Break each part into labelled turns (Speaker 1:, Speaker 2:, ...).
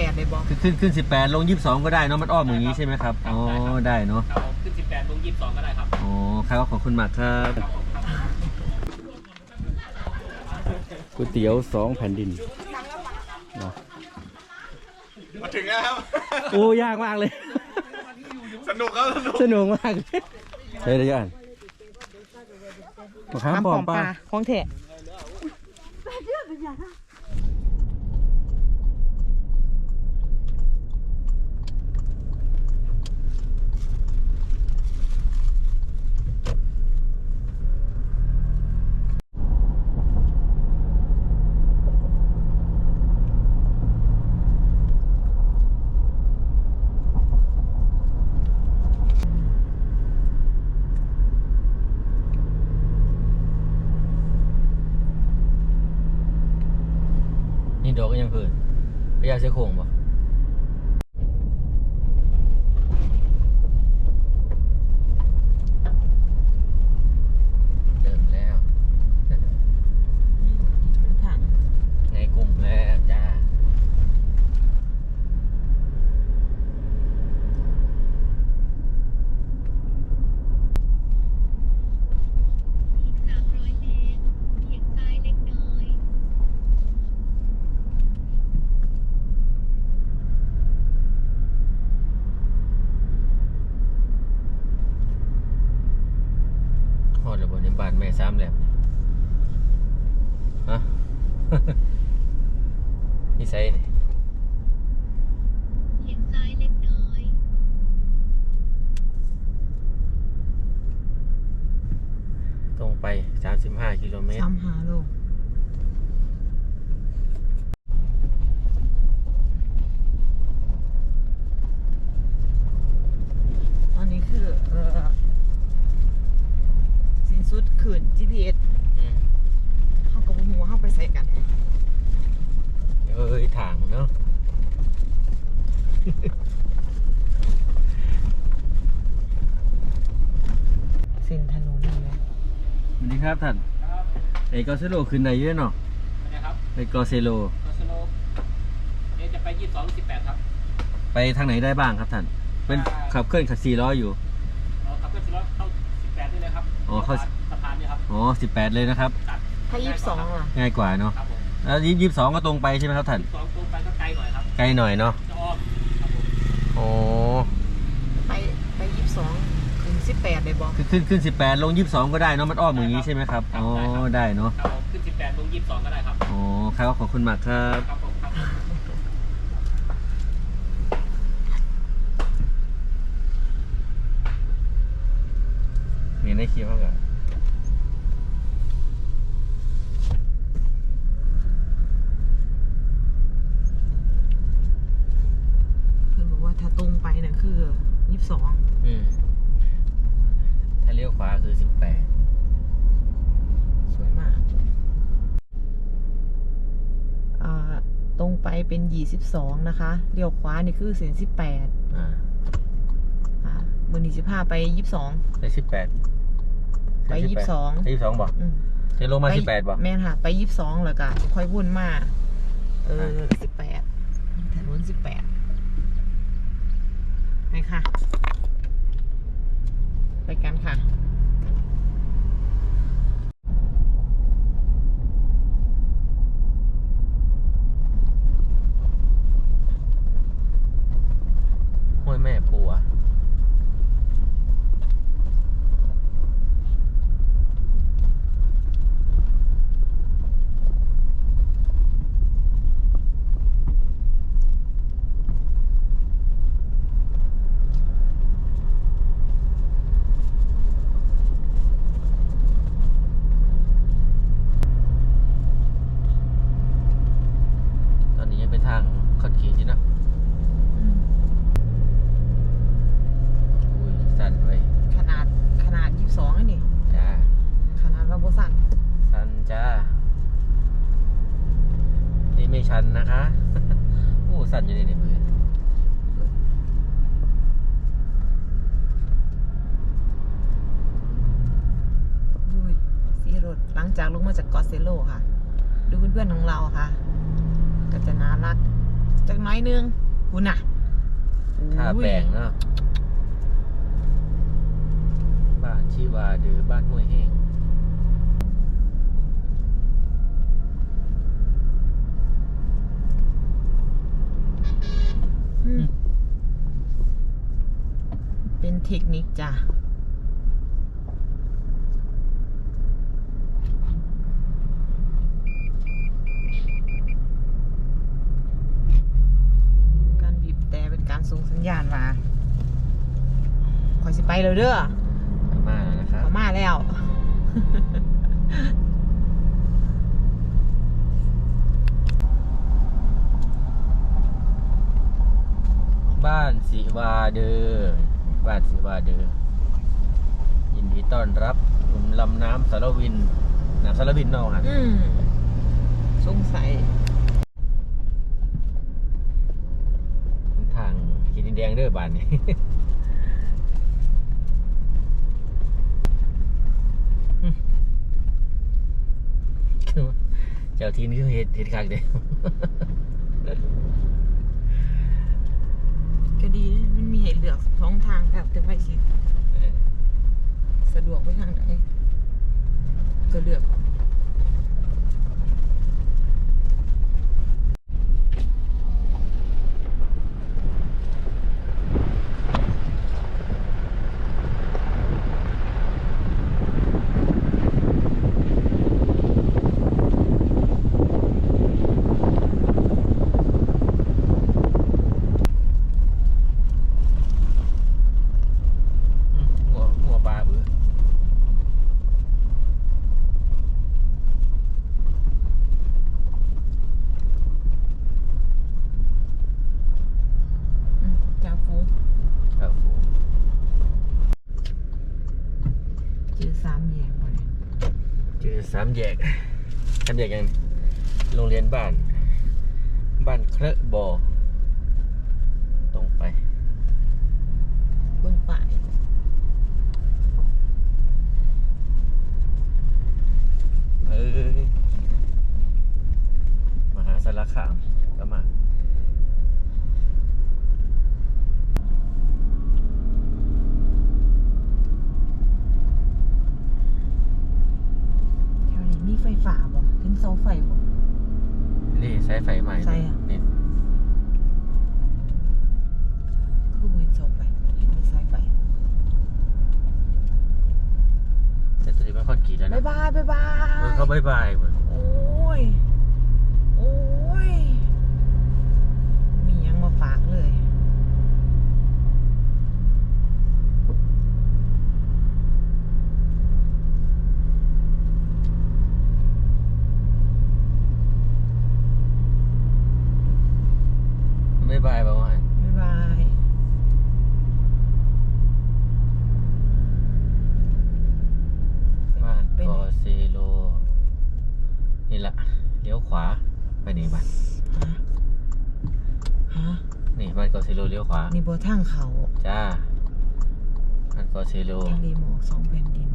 Speaker 1: 18เลยบอก
Speaker 2: ขึ้นขึ้นขึ้นสิบแปดลงยี่สิบสองก็ได้เนาะมันอ้อมอย่างนี้ใช่ไหมครับอ๋อได้เนาะ
Speaker 3: ครับผมขึ้น 18ลง22 ก็ได้ครับ
Speaker 2: อ๋อครับขอบคุณมากครับ
Speaker 3: ครับผมครับ
Speaker 2: ก๋วยเตี๋ยวสองแผ่นดินเนาะ
Speaker 4: มาถึงแล้วครับ
Speaker 2: โอ้ยากมากเลย
Speaker 4: สนุกครับสนุก
Speaker 2: สนุกมากเลยเฮ้ยเดี๋ยวก่อนมะขามปอมปลา
Speaker 1: ของแท้
Speaker 2: นี่ดอกก็ยังเพิ่น พยาเสือโคร่งปะเดินแล้ว
Speaker 1: ถัง
Speaker 2: ในกลุ่มแล้วจ้า
Speaker 5: 300 เมตรเลี้ยวซ้ายเล็กน้อย
Speaker 2: หอดระเบิดในบ้านแม่ซ้ำแล้วฮะ นี่ใส่นี่
Speaker 5: เลี้ยวซ้ายเล็กน้อย
Speaker 2: ตรงไป 35 กิโลเมตร
Speaker 1: ซ้ำหาโลตอนนี้คือเออสิ้นสุดขืน GPS
Speaker 2: อืม
Speaker 1: เขากับหัวเข้าไปใส่กัน
Speaker 2: เอ้ยถังเนาะ
Speaker 1: เส้นถนนนี่แหละ
Speaker 2: สวัสดีครับท่านไอ กอเซโลขึ้นได้เยอะเนาะ
Speaker 3: นะครับ
Speaker 2: ไอกอเซโล
Speaker 3: กอสโลเดี๋ยวจะไป22หรือ18ครับ
Speaker 2: ไปทางไหนได้บ้างครับท่าน เป็นขับเคลื่อนขับสี่ล้ออยู่
Speaker 3: เราขับเคลื่อนสิล้อเข้า18นี่เลยครับ
Speaker 2: อ๋อเข้า
Speaker 3: สะพานนี่ครับ
Speaker 2: อ๋อ18เลยนะครับ
Speaker 3: ตัด
Speaker 1: ถ้ายี่สิบสองล่ะ
Speaker 2: ง่ายกว่าเนาะ
Speaker 3: ครับผม
Speaker 2: แล้วยี่สิบสองก็ตรงไปใช่ไหมครับท่าน
Speaker 3: 22ตรงไปก็ไกลหน่อยครับ
Speaker 2: ไกลหน่อยเนาะ
Speaker 3: จะอ้อมครับผม
Speaker 2: โอ้
Speaker 1: ไปไปยี่สิบสองถึง สิบแปดเลยบอก
Speaker 2: ขึ้นขึ้นขึ้นสิบแปดลงยี่สิบสองก็ได้เนาะมันอ้อมอย่างนี้ใช่ไหมครับอ๋อได้เนาะ
Speaker 3: ครับผมขึ้น 18ลง22 ก็ได้ครับ
Speaker 2: อ๋อครับขอบคุณมากครับ
Speaker 3: ครับผมครับผม
Speaker 2: มีในคลิปเขากับ
Speaker 1: เพื่อนบอกว่าถ้าตรงไปน่ะคือยี่สิบสอง
Speaker 2: อืมถ้าเลี้ยวขวา คือสิบแปด
Speaker 1: สวยมากอ่าตรงไปเป็นยี่สิบสองนะคะ เลี้ยวขวานี่คือเส้นสิบแปด
Speaker 2: อ่า
Speaker 1: อ่ามือนี้สิบห้าไปยี่สิบสอง
Speaker 2: ได้สิบแปด
Speaker 1: ไป 22
Speaker 2: ยี่สิบสองบอก
Speaker 1: อืม
Speaker 2: จะลงมาสิบแปดบอก
Speaker 1: แม่นค่ะ ไปยี่สิบสองแล้วก็ค่อยวุ่นมา เออสิบแปดถนนสิบแปดไปค่ะ ไปกันค่ะ
Speaker 2: ห้วยแม่ปัว ตอนนี้ยังเป็นทางคอนกรีตอยู่เนอะอุ้ยสั่นไว้ย
Speaker 1: ขนาดขนาดยี่สิบสองนี่
Speaker 2: จ้า
Speaker 1: ขนาดเราโบสั่น
Speaker 2: ชันจ้า นี่ไม่ชันนะคะ โอ้สั่นอยู่ในในมือ
Speaker 1: อุ้ยสีรถหลังจากลงมาจากกอสเซโลค่ะ ดูเพื่อนๆของเราค่ะ ก็จะน่ารัก จากน้อยนึงคุณน่ะ
Speaker 2: ท่าแปลงเนาะบ้านชีวาหรือบ้านห้วยแห้ง
Speaker 1: อืม เป็นเทคนิคจ้ะการบีบแต่เป็นการส่งสัญญาณว่าคอยสิไปเลยเด้อ
Speaker 2: มาแล้วนะครับ
Speaker 1: เขามาแล้ว
Speaker 2: บ้านสิวาเดอ บ้านสิวาเดอยินดีต้อนรับหนุ่มลำน้ำสารวินน้ำสารวินเนอกฮะ
Speaker 1: อืมสงสัย
Speaker 2: ทางขีดดินแดงเด้อบ้านนี้ เจ้าทีนี่เฮ็ดเฮ็ดคักเด้
Speaker 1: ก็ดีนะมันมีให้เลือกสองทางแบบแต่ไปสิสะดวกไปทางไหนก็เลือก
Speaker 2: อืมหัวหัวปลาเบือ
Speaker 1: อืมจากฟูง
Speaker 2: ครับผม
Speaker 1: เจอสามแยกบ่เนี่ย
Speaker 2: เจอสามแยกสามแยกยังโรงเรียนบ้าน บ้านเคระบอตรงไป
Speaker 1: เบื้องป่าย
Speaker 2: เอ้ยมหาสารคามก็มา
Speaker 1: แถวนี้มีไฟฟ้าบ่ถึงเสาไฟบ่
Speaker 2: นี่สายไฟใหม่
Speaker 1: ใช่อะ
Speaker 2: นี่
Speaker 1: คือบ่เห็นเสาไฟเห็นมีสายไฟ
Speaker 2: แต่ตัวนี้เป็นคอนกรีตแล้วนะ
Speaker 1: บ๊ายบายบ๊ายบา
Speaker 2: เออย เขาบายบายเหมือน
Speaker 1: โอ้ย โอ้ย มีหยังมาฝากเลย
Speaker 2: บายบายประมาณ
Speaker 1: บ๊ายบาย
Speaker 2: บ้าน
Speaker 1: เป็น
Speaker 2: กอเซโล นี่แหละเลี้ยวขวา ไปนี่บ้าน
Speaker 1: ฮะ
Speaker 2: นี่บ้านกอเซโลเลี้ยวขวา
Speaker 1: นี่บ่ทางเขา
Speaker 2: จ้าบ้านกอเซโล
Speaker 1: ทะเลหมอกสองแผ่นดิน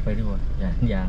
Speaker 2: อนไปดีกว่า อย่างอย่าง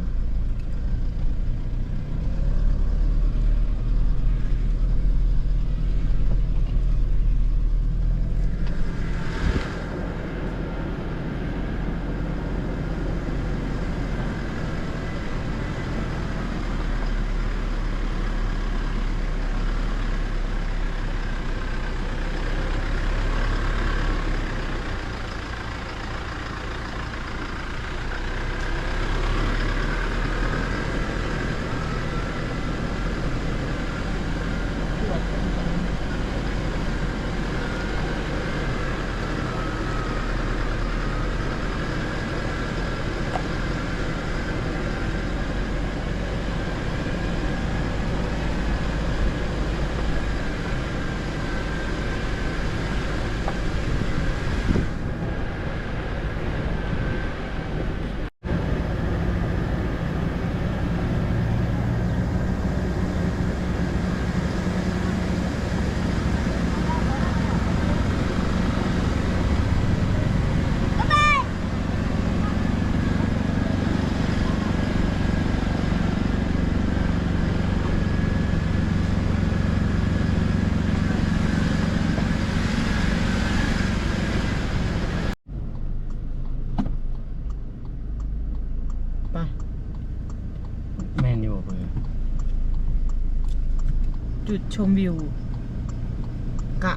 Speaker 2: ปะแมนอยู่เบอร์
Speaker 1: จุดชมวิว กะ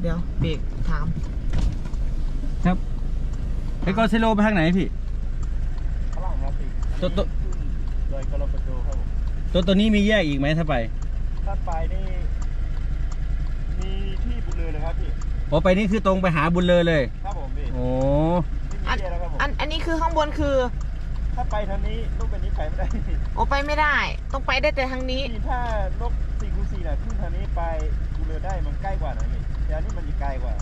Speaker 1: เดี๋ยวเบรกถาม
Speaker 2: ครับไอ้กอซิโลไปทางไหนพี่
Speaker 6: ข้างล่งครับพี่
Speaker 2: ตัวตัวตัวตัวนี้มีแยกอีกไหมถ้าไป
Speaker 6: ถ้าไปนี่ มีที่บุญเลยนะครับพี่
Speaker 2: พอไปนี่คือตรงไปหาบุญเลยเลย
Speaker 6: ครับผมพี่
Speaker 2: โอ้
Speaker 6: ไม่
Speaker 1: อันอันนี้คือข้างบนคือ
Speaker 6: ถ้าไปทางนี้ลูกเป็นนี้ไปไม่ได้
Speaker 1: โอไปไม่ได้ ต้องไปได้แต่ทางนี้
Speaker 6: นี่ถ้านกสี่คูสี่น่ะขึ้นทางนี้ไปบุญเรือได้มันใกล้กว่าหน่อยพี่แต่อันนี้มันจะไกลกว่า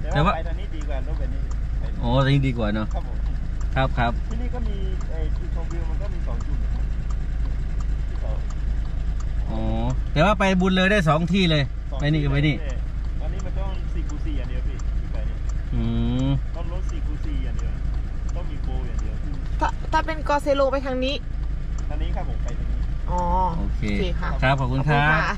Speaker 6: แต่ว่า ไปทางนี้ดีกว่าลูกเป็นนี้ไป
Speaker 2: โอ้ตัวนี้ดีกว่าเนาะ
Speaker 6: ครับผม
Speaker 2: ครับครับ
Speaker 6: ที่นี่ก็มีไอ้จุดชมวิวมันก็มีสองจุดนะครับที่สอง
Speaker 2: อ๋อแต่ว่าไปบุญเลยได้สองที่เลย
Speaker 6: สอง
Speaker 2: ไปนี่กับไปนี่
Speaker 6: อันนี้มันต้องสี่คูสี่อย่างเดียวพี่ที่ไปเนี่ย
Speaker 2: อืม
Speaker 6: ต้องรถสี่คูสี่อย่างเดียวต้องมีโบอย่างเดียว
Speaker 1: ถ้าถ้าเป็นกอเซโลไปทางนี้
Speaker 6: อันนี้ครับผมไปตรงนี้
Speaker 1: อ๋อ
Speaker 2: โอเค
Speaker 1: โอเคค่ะ
Speaker 2: ครับ ขอบคุณครับ
Speaker 1: ขอณะ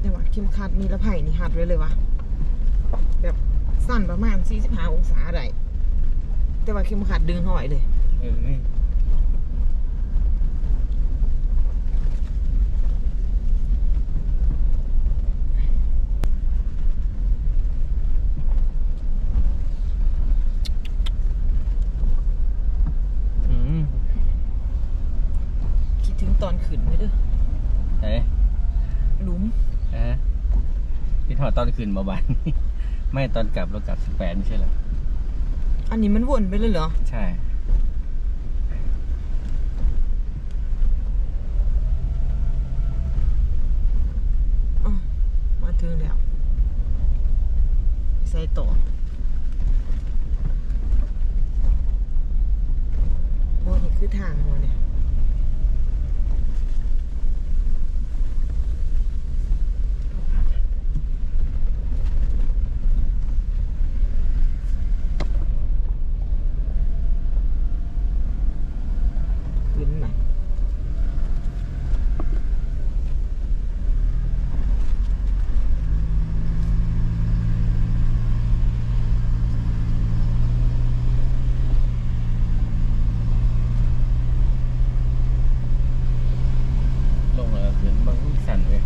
Speaker 1: เดี๋ยวว่าเข็มขัดมีระไผ่นี่หัดไว้เลยวะแบบสั้นประมาณ45องศาได้แต่ว่าเข็มขัดดึงห้อยเลย
Speaker 2: เออนี่อืม
Speaker 1: คิดถึง ตอนขึ้นไหมเด้อ
Speaker 2: เอ๊ะ
Speaker 1: หลุม
Speaker 2: เอ๊ะพี่ถอดตอนคืนมาบานไม่ตอนกลับเรากลับสิบแปดไม่ใช่เหรอ
Speaker 1: อันนี้มันวนไปเลยเหรอ
Speaker 2: ใช่
Speaker 1: อ๋อมาถึงแล้ว ใส่ต่อโอ้นี่คือทางมาเนี่ย ขึ้นไหน
Speaker 2: ลงแล้วขึ้นบางสั่นเลย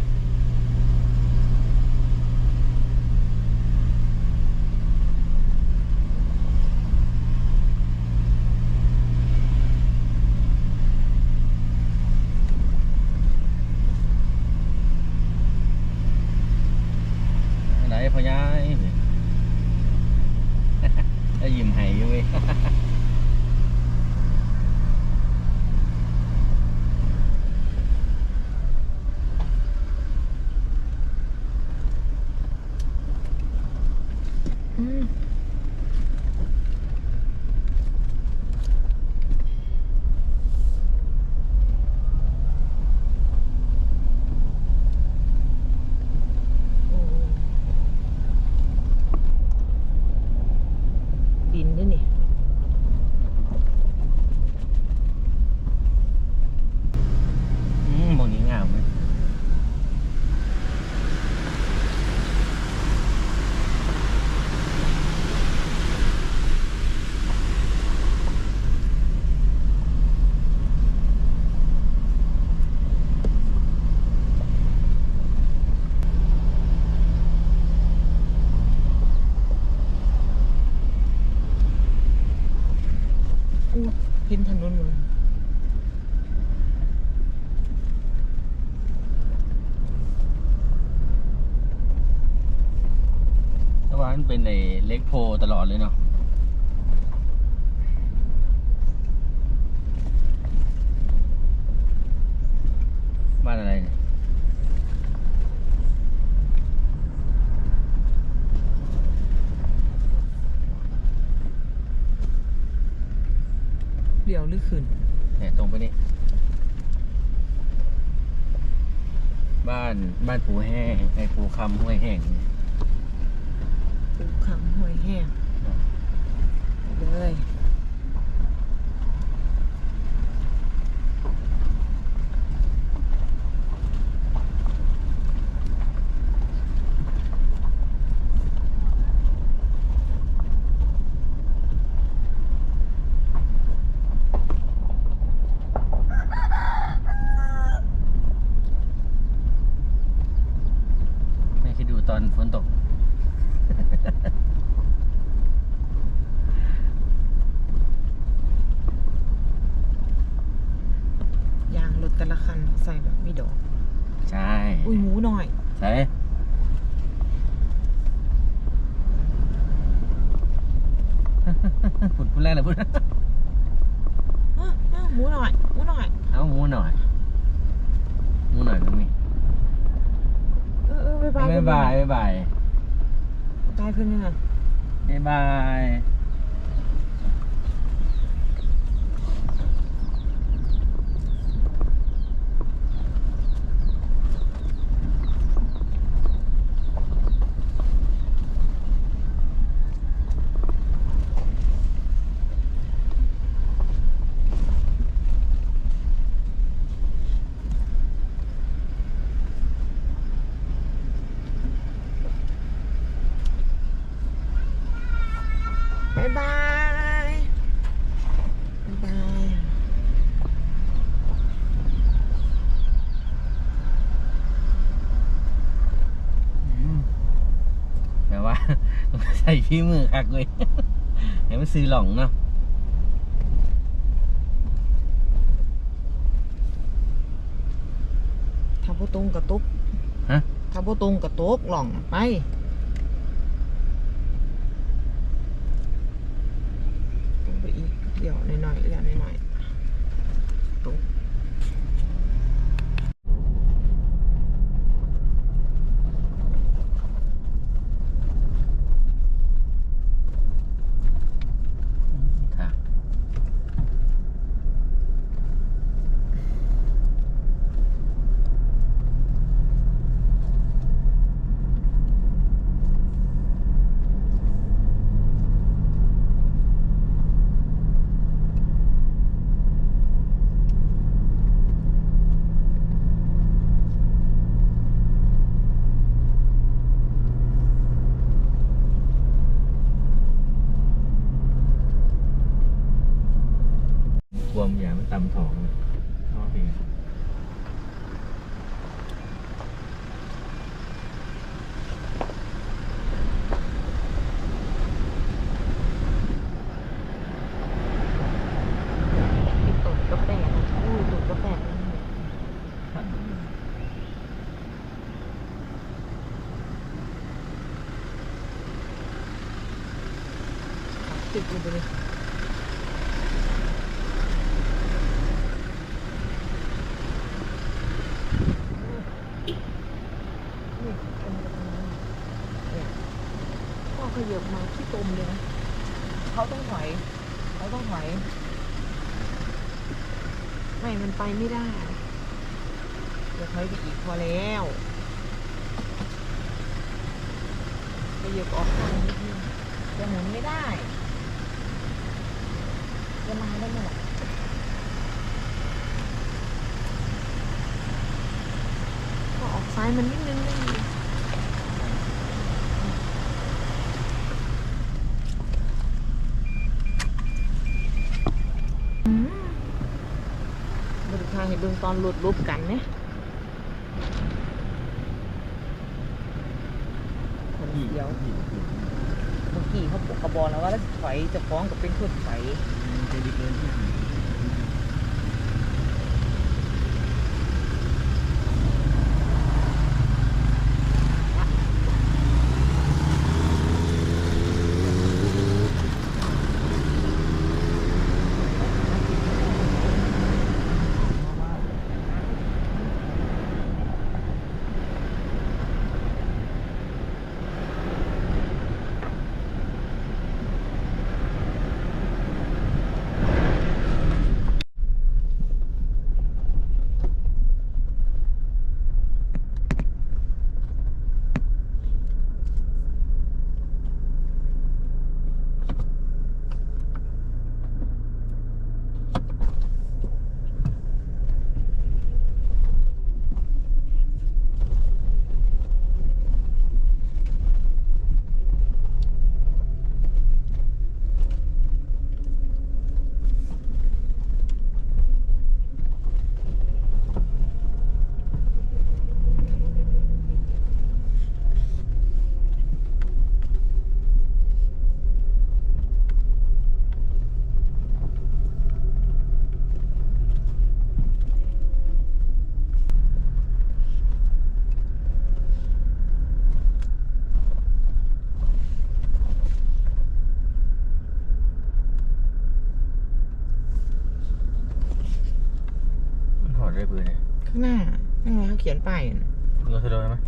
Speaker 2: ไหนพอย้าย ได้ยิ้มให้อยู่เว้ย
Speaker 1: อืมโอ้ดินด้วยนี่
Speaker 2: อืมหมองนี้งามเลย
Speaker 1: อู้เห็นถนนหมดเลย
Speaker 2: แต่ว่ามันเป็นไอ้เล็กโพตลอ ดเลยเนาะบ้านอะไรเนี่ย
Speaker 1: เดี๋ยวหรือขึ้น
Speaker 2: เนี่ยตรงไปนี่ บ้านบ้านปูแห้งไอ้ปูคำห้วยแห้งนี่
Speaker 1: ปูคำห้วยแห้ง เลย
Speaker 2: แต่
Speaker 1: ละคันใส่แบบไมีดอ
Speaker 2: ก ใช่อุ้ยห
Speaker 1: มูหน่อย
Speaker 2: ใช่ผุดพูด
Speaker 1: แรกเลยพูดอ้หมูหน่อยหมูหน่อย
Speaker 2: เอาหมูหน่อยหมูหน่อยตรงนี้
Speaker 1: เออเออบายบาย
Speaker 2: บ๊ายบายบ๊าย
Speaker 1: เพื่อน
Speaker 2: นี่ย บ๊ไย
Speaker 1: บายายบายบาย
Speaker 2: อืมแปลว่าใส่พี่มือคักเลยให้มันซื้อหล่องเนาะ
Speaker 1: ถ้าบ่ตรงกระตุก
Speaker 2: ฮะ
Speaker 1: ถ้าบ่ตรงกระตุกหล่องไปตรงไปอีกเดี๋ยวหน่อยๆเดี๋ยวหน่อยๆตรง
Speaker 2: ค่ะ บวมอย่ามันตำท้องเลยท้องเป็นไง
Speaker 1: มีตุ่นกาแฟนะอุ้ยตุ่นกาแฟติดอยู่ไปเลย พ่อขยับมาที่ตม เลยนะเขาต้องถอยเขาต้องถอย ไม่ มันไปไม่ได้ เดี๋ยวถอยไปอีกพอแล้วขยับออกข้างนิดนึงจะหมุนไม่ได้จะมาได้ไหมล่ะก็ออกซ้ายมันนิดนึงนี่บริทางให้เบิ่ง ตอนหลุดรูปกันเนี่ยคนเดียวเมื่อกี้เขาปกกระบอกแล้วว่าแล้วถอยจะฟ้องกับเป็นคนถอย
Speaker 2: จะดีเกินที่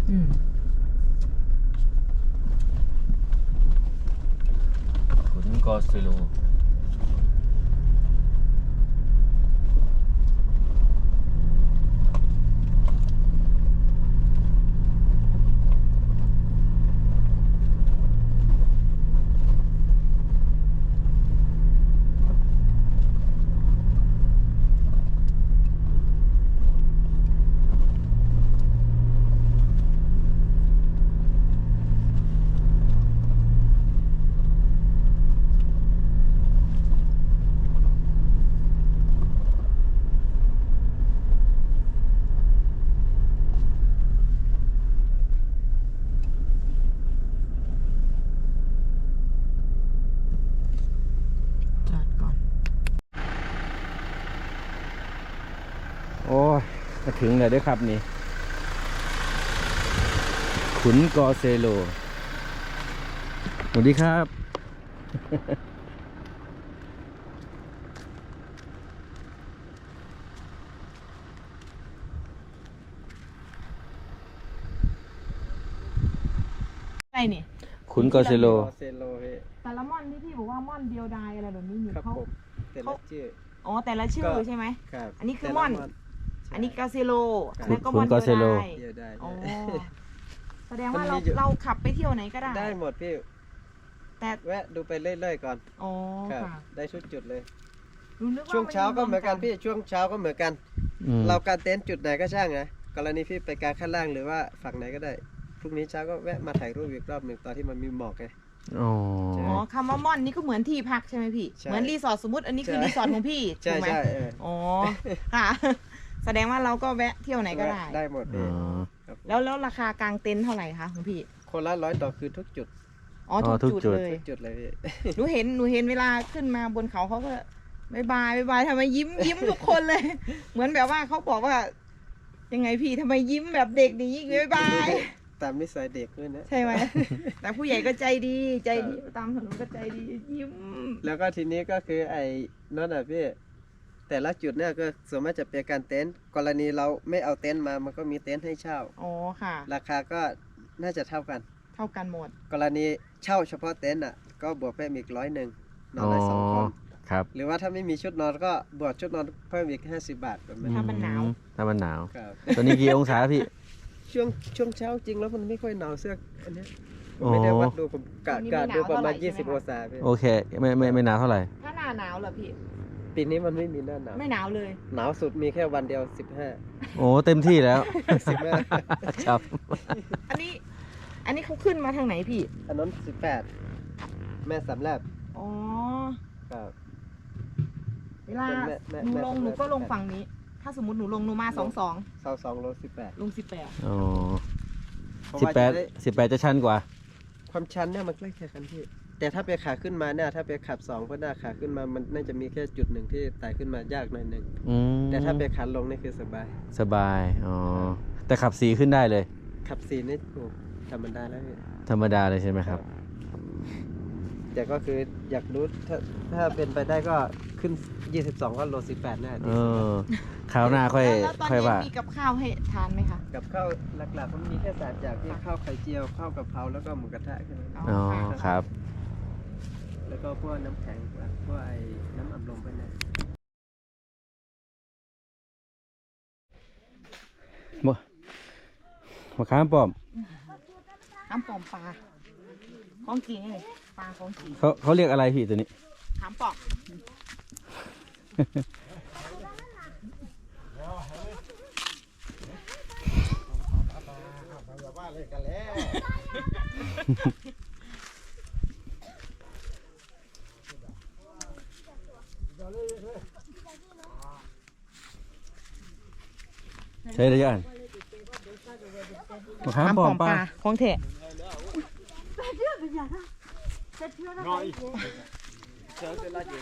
Speaker 2: โกเซโลใช่ไหม
Speaker 1: อืม
Speaker 2: ขุนโกเซโล
Speaker 1: จอดก่อน
Speaker 2: โอ้ยมา ถึงแล้วเด้วยครับนี่ ขุนโกเซโล สวัสดีครับ
Speaker 1: อะไรนี่
Speaker 2: ขุนโกเซโล
Speaker 4: เซโลพี่
Speaker 1: แต่ละม่อนที่พี่บอกว่าม่อนเดียวดายอะไรแบบนี้นี่
Speaker 4: ครับ
Speaker 1: เขา
Speaker 4: ผมแต่ละชื่อ
Speaker 1: อ๋อแต่ละชื่อ
Speaker 4: ก็
Speaker 1: ใช่ไหม
Speaker 4: ครับ
Speaker 1: อันนี้คือ
Speaker 4: แต่ละ
Speaker 1: ม่อน
Speaker 4: ใช่
Speaker 1: อันนี้กาเซโล
Speaker 4: ครับ
Speaker 1: อันนั้นก็
Speaker 2: ขุ
Speaker 1: ม่อนน
Speaker 2: กาเซโล
Speaker 1: เดียวดาย
Speaker 4: เดียวได้
Speaker 1: อ๋อ
Speaker 4: ได้
Speaker 1: แสดงว่า
Speaker 4: มัน
Speaker 1: เรา
Speaker 4: มีอยู่
Speaker 1: เราขับไปเที่ยวไหนก็ได้
Speaker 4: ได้หมดพี่
Speaker 1: แต่
Speaker 4: แวะดูไปเรื่อยๆก่อน
Speaker 1: อ๋อ
Speaker 4: ครับ
Speaker 1: ค่ะ
Speaker 4: ได้ชุดจุดเลย
Speaker 1: หนูนึกว่า
Speaker 4: ช่วง
Speaker 1: มัน
Speaker 4: เช้าก็เหมือนกัน
Speaker 1: รว
Speaker 4: พี่ช่วงเช้าก็เหมือนกัน
Speaker 2: อืม
Speaker 4: เราการเต็นท์จุดไหนก็ช่างนะกรณีพี่ไปกางข้างล่างหรือว่าฝั่งไหนก็ได้พรุ่งนี้เช้าก็แวะมาถ่ายรูปอีกรอบหนึ่งตอนที่มันมีหมอกไง
Speaker 2: อ๋อ
Speaker 1: อ๋อคำว่าม่อนนี่ก็เหมือนที่พักใช่ไหมพี่
Speaker 4: ใช่
Speaker 1: เหมือนรีสอร์ทสมมติอันนี้คือ
Speaker 4: ใช่
Speaker 1: รีสอร์ทของพี่
Speaker 4: ใช่
Speaker 1: ถูกไหม
Speaker 4: ใช่เออ
Speaker 1: อ๋อค่ะ แสดงว่าเราก็แวะเที่ยวไหนก็ได้
Speaker 4: แวะได้หมด
Speaker 2: อ๋
Speaker 4: พี่
Speaker 2: อ
Speaker 1: แล้วแล้วราคากางเต็นท์เท่าไหร่คะของพี่
Speaker 4: คนละร้อยต่อคือทุกจุด
Speaker 1: อ๋อ
Speaker 2: อ๋
Speaker 1: ทุ
Speaker 2: อกทุก
Speaker 1: จุด
Speaker 2: จุด
Speaker 1: เลย
Speaker 4: ทุกจุดเลยพี่
Speaker 1: หนูเห็นหนูเห็นเวลาขึ้นมาบนเขาเขาก็บายบายบายบายทำไมยิ้มยิ้มทุกคนเลย เหมือนแบบว่าเขาบอกว่า ยังไงพี่ทำไมยิ้มแบบเด็กนี้บายบาย
Speaker 4: ตามนิสัยเด็กด้วยนะ
Speaker 1: ใช่ไหม แต่ผู้ใหญ่ก็ใจดีใจดีตามถนนก็ใจดียิ้ม
Speaker 4: แล้วก็ทีนี้ก็คือไอ้นั่นอะพี่ แต่ละจุดเนี่ยก็ส่วนมากจะเป็นการเต็นท์กรณีเราไม่เอาเต็นท์มามันก็มีเต็นท์ให้เช่า
Speaker 1: อ๋อค่ะ
Speaker 4: ราคาก็น่าจะเท่ากัน
Speaker 1: เท่ากันหมด
Speaker 4: กรณีเช่าเฉพาะเต็นท์อะก็บวกเพิ่มอีกร้อยหนึ่งนอน
Speaker 2: อ๋อ
Speaker 4: ได้สองคน
Speaker 2: ครับ
Speaker 4: หรือว่าถ้าไม่มีชุดนอนก็บวกชุดนอนเพิ่มอีกห้าสิบบาทแบบนั้น
Speaker 1: ถ้ามันหนาว
Speaker 2: อืถ้ามันหนาว
Speaker 4: ครับ
Speaker 2: ตอนนี้กี่องศาพี่
Speaker 4: ช่วงช่วงเช้าจริงแล้วมันไม่ค่อยหนาวเสื้ออันเนี้ยผม
Speaker 2: อ๋อ
Speaker 4: ไม่ได้วัดดูผมกะ
Speaker 1: วันนี้
Speaker 4: กะ
Speaker 1: ไม่หนาว
Speaker 4: ดูประมาณ
Speaker 1: เท่าไหร่
Speaker 4: ยี่
Speaker 1: ใช่
Speaker 4: สิบ
Speaker 1: ไหม
Speaker 4: องศาพี่
Speaker 2: โอเค ไม่ไม่ไม่หนาวเท่าไหร่
Speaker 1: ถ้าหน้าหนาวเหรอพี่
Speaker 4: ปีนี้มันไม่มีหน้าหนาว
Speaker 1: ไม่หนาวเลย
Speaker 4: หนาวสุดมีแค่วันเดียวสิบห้า
Speaker 2: โอ้เต็มที่แล้ว
Speaker 4: สิบห้า
Speaker 2: ครับ
Speaker 1: อันนี้ อันนี้เขาขึ้นมาทางไหนพี่
Speaker 4: อันนั้นสิบแปดแม่สำแลบ
Speaker 1: อ๋อ
Speaker 4: ครับ
Speaker 1: เวลา
Speaker 4: แม่แม่
Speaker 1: หนู
Speaker 4: แม่
Speaker 1: ลง
Speaker 4: ทำ
Speaker 1: หนูก็
Speaker 4: แม่
Speaker 1: ลงฝั่งนี้ ถ้าสมมติหนูลงหนูมาสองสอง
Speaker 4: เสาสองโลสิบแปด
Speaker 1: ลงสิบแปด
Speaker 2: อ๋อ
Speaker 4: เพราะ
Speaker 2: สิบ
Speaker 4: ว่า
Speaker 2: แปด
Speaker 4: จะได้
Speaker 2: สิบแปดจะชันกว่า
Speaker 4: ความชันเนี่ยมันใกล้เคียงกันพี่ แต่ถ้าไปขาขึ้นมาเนี่ยถ้าไปขับสองก็ได้ขาขึ้นมามันน่าจะมีแค่จุดหนึ่งที่ไต่ขึ้นมายากหน่อยหนึ่ง
Speaker 2: อืม
Speaker 4: แต่ถ้าไปขาลงนี่คือสบาย
Speaker 2: สบาย อ๋อ แต่ขับสีขึ้นได้เลย
Speaker 4: ขับสี่นี่โอ้ธรรมดาแล้วพี่
Speaker 2: ธรรมดาเลยใช่ไหมครับ
Speaker 4: แต่ก็คืออยากรู้ถ้าถ้าเป็นไปได้ก็ขึ้น 22 ก็โล18แน่
Speaker 2: เออคราวหน้าค่อย
Speaker 1: แล้วตอน
Speaker 2: ค่อย
Speaker 1: เย็น
Speaker 2: ว่า
Speaker 1: มีกับข้าวให้ทานไหมคะ
Speaker 4: กับข้าวหลักๆมันมีแค่สามอย่างที่ข้าวไข่เจียวข้าวกะเพราแล้วก็หมูกระทะแค่นั้น
Speaker 2: อ๋อครับ
Speaker 4: แล้วก็พวกน้ำแข็งพวกไอ้น้ำอัดลมไปนะ
Speaker 2: มะขามป้อม
Speaker 1: น้ำปอมปลา ของจริงนี่ปลาของจริง
Speaker 2: เขาเขาเรียกอะไรพี่ตัวนี้
Speaker 1: ถามปอก
Speaker 2: ใช้ระยะอันมะขามป้อมปลา
Speaker 1: ของเถะ
Speaker 2: ถ่ายหลาย
Speaker 1: ได้อยู่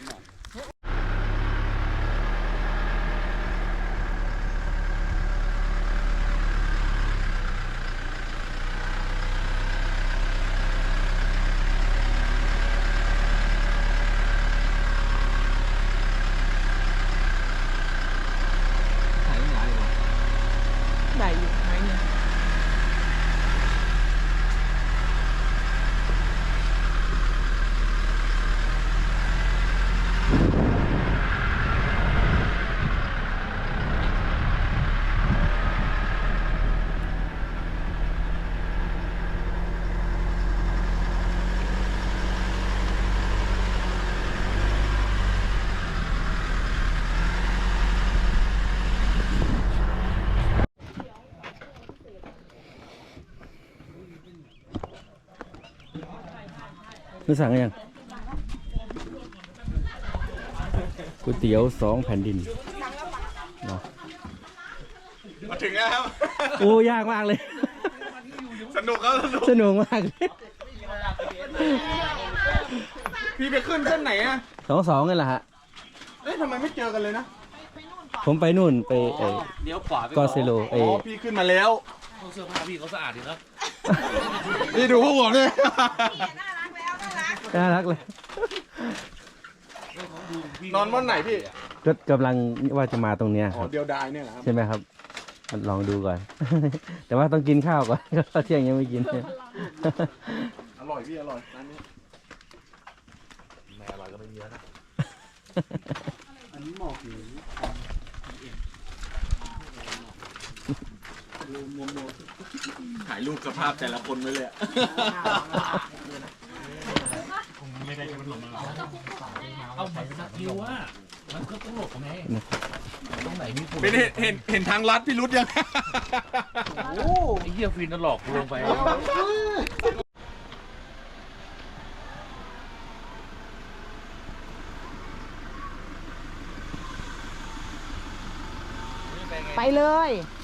Speaker 2: นี่สั่งกันยังก๋วยเตี๋ยวสองแผ่นดินเนาะ
Speaker 7: มาถึงแล้วครับ
Speaker 2: โอ้ยากมากเลย
Speaker 7: สนุกครับสนุก
Speaker 2: สนุกมากเลย
Speaker 7: พี่ไปขึ้นเส้นไหนอะ
Speaker 2: สองสองนี่แหละฮะ
Speaker 7: เอ๊ะทำไมไม่เจอกันเลยนะ
Speaker 2: ผมไปนู่นไปเออ
Speaker 3: เลี้ยวขวาไป
Speaker 2: กอเซโลเอ
Speaker 7: อ๋อพี่ขึ้นมาแล้ว
Speaker 3: ห้องเสื้อผ้าพี่เขาสะอาดดีเนาะ
Speaker 7: นี่ดูพวกผมเลย
Speaker 1: น่ารักแล้วน่ารัก
Speaker 2: น่ารักเลย
Speaker 7: นอนวันไหนพี่
Speaker 2: ก็กำลังว่าจะมาตรงเนี้ย
Speaker 7: อ๋
Speaker 2: ค
Speaker 7: อ
Speaker 2: รับ
Speaker 7: เดียวดายเนี่ยเหรอครับ
Speaker 2: ใช่ไหมครับลองดูก่อน แต่ว่าต้องกินข้าวก่อน ข้าวเที่ยงยังไม่กิน
Speaker 7: อร่อยพี่อร่อยร้านนี้
Speaker 3: ไม่อร่อยก็ไม่มีแล้วนะ
Speaker 7: ถ่ายรูปสภาพแต่ละคนไว้เลยอะ
Speaker 3: เอามันสักคิวว่ามันก็ต้องหลบไงตรงไหนมีฝุ่น
Speaker 7: เป็นเห็นเห็นเห็นทางลัดพี่รุดยัง
Speaker 3: โอ้ไอ้เหี้ยฟินน่ะหลอกกูลงไป
Speaker 1: ไปเลย
Speaker 7: ส